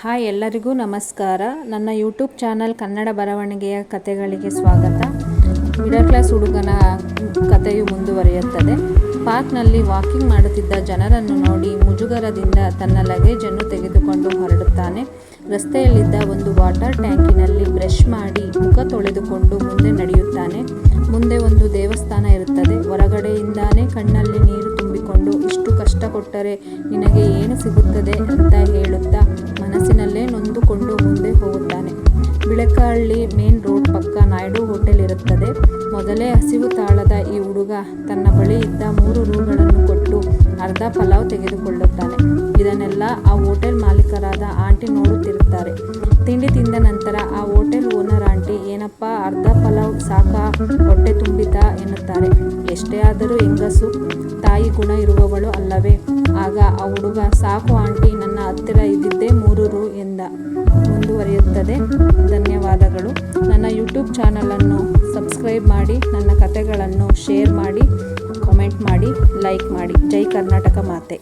Hi ಎಲ್ಲರಿಗೂ ನಮಸ್ಕಾರ. ನನ್ನ ಯೂಟ್ಯೂಬ್ ಚಾನಲ್ ಕನ್ನಡ ಬರವಣಿಗೆಯ ಕಥೆಗಳಿಗೆ ಸ್ವಾಗತ. ಮಿಡಲ್ ಕ್ಲಾಸ್ ಹುಡುಗನ ಕಥೆಯು ಮುಂದುವರಿಯುತ್ತದೆ. ಪಾರ್ಕ್ನಲ್ಲಿ ವಾಕಿಂಗ್ ಮಾಡುತ್ತಿದ್ದ ಜನರನ್ನು ನೋಡಿ ಮುಜುಗರದಿಂದ ತನ್ನ ಲಗೇಜನ್ನು ತೆಗೆದುಕೊಂಡು ಹೊರಡುತ್ತಾನೆ. ರಸ್ತೆಯಲ್ಲಿದ್ದ ಒಂದು ವಾಟರ್ ಟ್ಯಾಂಕಿನಲ್ಲಿ ಬ್ರಷ್ ಮಾಡಿ ಮುಖ ತೊಳೆದುಕೊಂಡು ಮುಂದೆ ನಡೆಯುತ್ತಾನೆ. ಮುಂದೆ ಒಂದು ದೇವಸ್ಥಾನ ಇರುತ್ತದೆ. ಹೊರಗಡೆಯಿಂದಾನೇ ಕಣ್ಣಲ್ಲಿ ನೀರು ತುಂಬಿಕೊಂಡು ಇಷ್ಟು ಕಷ್ಟ ಕೊಟ್ಟರೆ ನಿನಗೆ ಏನು ಸಿಗುತ್ತದೆ ಅಂತ ಬಿಳಕಹಳ್ಳಿ ಮೇನ್ ರೋಡ್ ಪಕ್ಕ ನಾಯ್ಡು ಹೋಟೆಲ್ ಇರುತ್ತದೆ. ಮೊದಲೇ ಹಸಿವು ತಾಳದ ಈ ಹುಡುಗ ತನ್ನ ಬಳಿ ಇದ್ದ ಮೂರು ರೂಗಳನ್ನು ಕೊಟ್ಟು ಅರ್ಧ ಪಲಾವ್ ತೆಗೆದುಕೊಳ್ಳುತ್ತಾನೆ. ಇದನ್ನೆಲ್ಲ ಆ ಹೋಟೆಲ್ ಮಾಲೀಕರಾದ ಆಂಟಿ ನೋಡುತ್ತಿರುತ್ತಾರೆ. ತಿಂಡಿ ತಿಂದ ನಂತರ ಆ ಹೋಟೆಲ್ ಓನರ್ ಆಂಟಿ, ಏನಪ್ಪ, ಅರ್ಧ ಪಲಾವ್ ಸಾಕ? ಹೊಟ್ಟೆ ತುಂಬಿತಾ ಎನ್ನುತ್ತಾರೆ. ಎಷ್ಟೇ ಆದರೂ ಹೆಂಗಸು, ತಾಯಿ ಗುಣ ಇರುವವಳು ಅಲ್ಲವೇ? ಆಗ ಆ ಹುಡುಗ, ಸಾಕು ಆಂಟಿ, ನನ್ನ ಹತ್ತಿರ ಇದ್ದಿದ್ದೇ ಮೂರು ರು ಎಂದ. ಮುಂದುವರಿಯುತ್ತದೆ. ಧನ್ಯವಾದಗಳು ನನ್ನ ಯೂಟ್ಯೂಬ್ ಚಾನಲನ್ನು ಸಬ್ಸ್ಕ್ರೈಬ್ ಮಾಡಿ, ನನ್ನ ಕತೆಗಳನ್ನು ಶೇರ್ ಮಾಡಿ ಕಾಮೆಂಟ್ ಮಾಡಿ ಲೈಕ್ ಮಾಡಿ. ಜೈ ಕರ್ನಾಟಕ ಮಾತೆ.